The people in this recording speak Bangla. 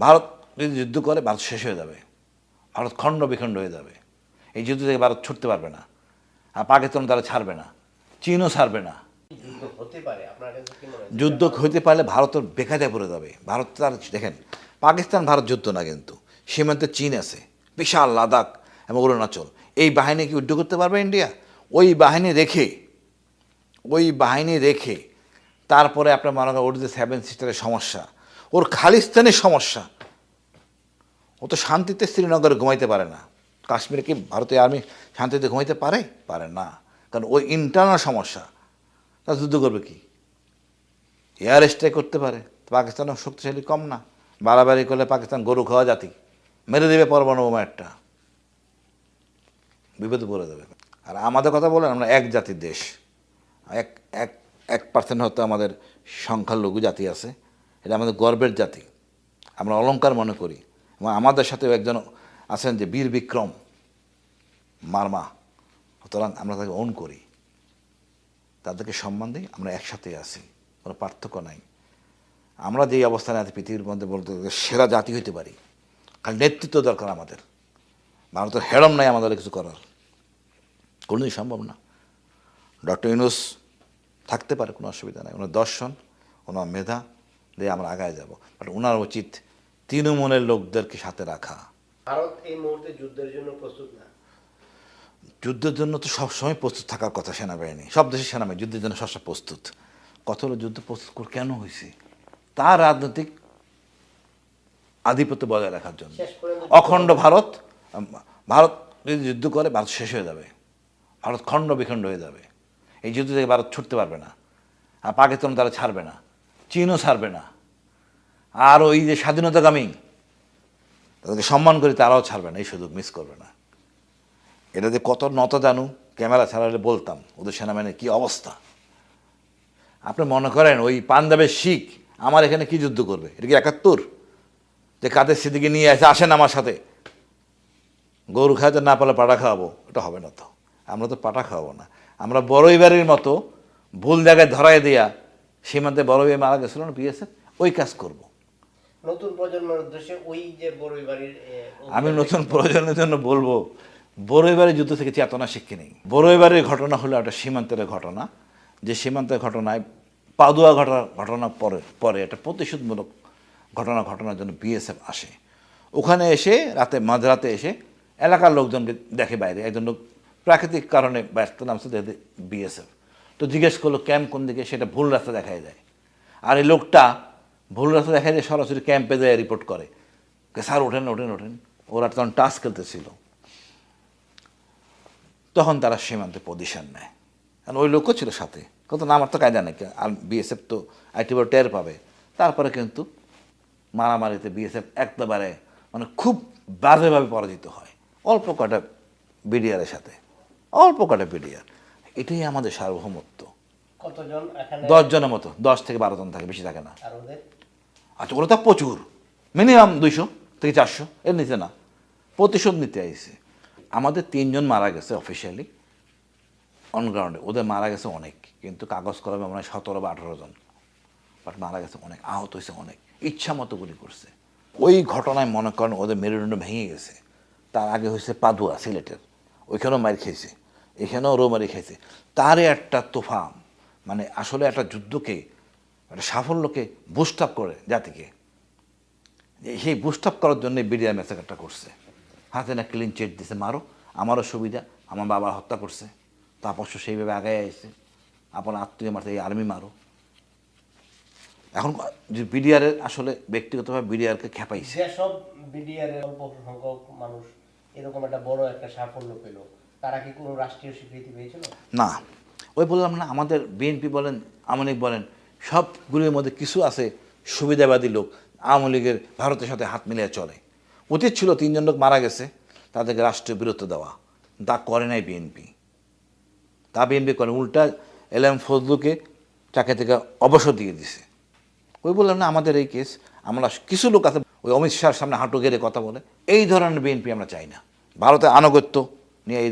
ভারত যদি যুদ্ধ করে ভারত শেষ হয়ে যাবে। ভারত খণ্ড বিখণ্ড হয়ে যাবে। এই যুদ্ধ থেকে ভারত ছুটতে পারবে না। আর পাকিস্তান তারা ছাড়বে না। চীনও ছাড়বে না। যুদ্ধ হইতে পারলে ভারতের বেকায়দায় পড়ে যাবে। ভারত তার দেখেন পাকিস্তান ভারত যুদ্ধ না কিন্তু। সীমান্তে চীন আছে। বিশাল লাদাখ এবং অরুণাচল। এই বাহিনী কি উদ্যোগ করতে পারবে ইন্ডিয়া? ওই বাহিনী রেখে ওই বাহিনী রেখে তারপরে আপনার মনে করেন ওর যে সেভেন সিস্টারের সমস্যা ওর খালিস্তানের সমস্যা। ও তো শান্তিতে শ্রীনগরে ঘুমাইতে পারে না। কাশ্মীরে কি ভারতীয় আর্মি শান্তিতে ঘুমাইতে পারে? পারে না। কারণ ওই ইন্টারনাল সমস্যা। তা যুদ্ধ করবে কি? এয়ার স্ট্রাইক করতে পারে। পাকিস্তানও শক্তিশালী কম না। বাড়াবাড়ি করলে পাকিস্তান গরু খাওয়া জাতি। মেরে দেবে পরমাণু বোমা একটা। বিপদে পড়ে দেবে আর আমাদের কথা বলেন, আমরা এক জাতির দেশ। এক এক এক পার্সেন্ট হয়তো আমাদের সংখ্যালঘু জাতি আছে। এটা আমাদের গর্বের জাতি। আমরা অলংকার মনে করি। এবং আমাদের সাথেও একজন আছেন যে বীর বিক্রম মারমা। সুতরাং আমরা তাকে অন করি। তাদেরকে সম্মান দিই, আমরা একসাথে আছি, কোনো পার্থক্য নাই। আমরা যেই অবস্থানে আছি, পৃথিবীর মধ্যে বলতে সেরা জাতি হইতে পারি। খালি নেতৃত্ব দরকার আমাদের। ভারতের হেরম নাই আমাদের কিছু করার। কোনোদিন সম্ভব না। ডক্টর ইউনুস থাকতে পারে, কোনো অসুবিধা নাই। ওনার দর্শন ওনার মেধা দিয়ে আমরা আগায় যাব। বাট ওনার উচিত তৃণমূলের লোকদেরকে সাথে রাখা। ভারত এই মুহূর্তে যুদ্ধের জন্য প্রস্তুত না? যুদ্ধের জন্য তো সবসময় প্রস্তুত থাকার কথা সেনাবাহিনী। সব দেশের সেনাবাহিনী যুদ্ধের জন্য সবসময় প্রস্তুত। কত হলো যুদ্ধ প্রস্তুত করে কেন হয়েছে? তার রাজনৈতিক আধিপত্য বজায় রাখার জন্য। অখণ্ড ভারত ভারত যদি যুদ্ধ করে ভারত শেষ হয়ে যাবে। ভারত খণ্ড বিখণ্ড হয়ে যাবে। এই যুদ্ধ থেকে ভারত ছুটতে পারবে না। আর পাকিস্তান তারা ছাড়বে না। চীনও ছাড়বে না। আর ওই যে স্বাধীনতাকামী তাদেরকে সম্মান করে, তারাও ছাড়বে না, এই সুযোগ মিস করবে না। এটা যে কত নত জানু ক্যামেরা ছাড়ালে বলতাম, ওদের সেনাবাহিনীর কী অবস্থা? আপনি মনে করেন ওই পাঞ্জাবের শিখ আমার এখানে কি যুদ্ধ করবে? এটা কি একাত্তর? যে কাদের সেদিকে নিয়ে আসে আসেন আমার সাথে? গরু খাওয়াতে না পারলে পাটা খাওয়াবো, এটা হবে না তো। আমরা তো পাটা খাওয়াবো না। আমরা বড়ই বাড়ির মতো ভুল জায়গায় ধরাই দেয়া সীমান্তে বড় ভাই মারা গেছিল না বিএসএফ ওই কাজ করব। নতুন প্রজন্মের উদ্দেশ্যে ওই যে বড়ই বাড়ির আমি নতুন প্রজন্মের জন্য বলব বড়ইবারের যুদ্ধ থেকে চেতনা শিক্ষি নেই। বড়ইবারের ঘটনা হলো একটা সীমান্তের ঘটনা। যে সীমান্তের ঘটনায় পাদুয়া ঘটনা ঘটনা পরে পরে একটা প্রতিশোধমূলক ঘটনা ঘটনার জন্য বিএসএফ আসে। ওখানে এসে রাতে মাঝরাতে এসে এলাকার লোকজনকে দেখে বাইরে। একজন লোক প্রাকৃতিক কারণে ব্যস্ত নামছে দেখে বিএসএফ। তো জিজ্ঞেস করল, ক্যাম্প কোন দিকে? সেটা ভুল রাস্তা দেখাই যায় আর এই লোকটা ভুল রাস্তা দেখা যায় সরাসরি ক্যাম্পে যায় রিপোর্ট করে। স্যার, ওঠেন ওঠেন ওঠেন। ওরা তখন টাস খেলতেছিল। তখন তারা সীমান্তে পজিশন নেয়। কারণ ওই লোকও ছিল সাথে। কত না আমার তো কায়দা নেই, আর বিএসএফ তো বড় টের পাবে। তারপরে কিন্তু মারামারিতে বিএসএফ একেবারে মানে খুব বাজেভাবে পরাজিত হয়। অল্প কটা বিডিআরের সাথে। অল্প কটা বিডিআর এটাই আমাদের সার্বভৌমত্ব। কতজন দশ জনের মতো দশ থেকে বারো জন থাকে বেশি থাকে না। আচ্ছা ওরা তো প্রচুর। মিনিমাম দুইশো থেকে চারশো এর নিচে না। প্রতিশোধ নিতে আইসে আমাদের তিনজন মারা গেছে অফিসিয়ালি অনগ্রাউন্ডে ওদের মারা গেছে অনেক কিন্তু কাগজ কলমে মনে হয় সতেরো বা আঠারো জন। বাট মারা গেছে অনেক আহত হয়েছে অনেক ইচ্ছা মতো গুলি করছে। ওই ঘটনায় মনে করেন ওদের মেরুদণ্ড ভেঙে গেছে। তার আগে হয়েছে পাদুয়া সিলেটের। ওইখানেও মার খেয়েছে। এখানেও রো মারি খেয়েছে তারই একটা তোফা মানে আসলে একটা যুদ্ধকে, একটা সাফল্যকে বুস্ট আপ করে জাতিকে। সেই বুস্ট আপ করার জন্য বিডিআর ম্যাসাকারটা করছে। হাতে না ক্লিন চেট দিছে, মারো, আমারও সুবিধা, আমার বাবা হত্যা করছে তাপস্য সেইভাবে আগায় আসছে। আপনার আত্মীয় মারতে এই আর্মি মারো। এখন যে বিডিআরের আসলে ব্যক্তিগতভাবে বিডিআরকে খেপাইছে। যেসব বিডিআর এর অল্প সংখ্যক মানুষ এরকম একটা বড় একটা সাফল্য পেল তারা কি কোনো রাষ্ট্রীয় স্বীকৃতি পেয়েছিল? না। ওই বললাম না, আমাদের বিএনপি বলেন, আওয়ামী লীগ বলেন, সবগুলির মধ্যে কিছু আছে সুবিধাবাদী লোক, আওয়ামী লীগের ভারতের সাথে হাত মিলিয়ে চলে। উচিত ছিল তিনজন লোক মারা গেছে, তাদেরকে রাষ্ট্রীয় বীরত্ব দেওয়া। তা করে নাই বিএনপি। তা বিএনপি করে, উল্টা এল এম ফজলুকে চাকরি থেকে অবসর দিয়ে দিছে। ওই বললাম না, আমাদের এই কেস আমরা কিছু লোক আছে, ওই অমিত শাহর সামনে হাঁটু গেড়ে কথা বলে, এই ধরনের বিএনপি আমরা চাই না। ভারতের আনুগত্য নিয়ে এই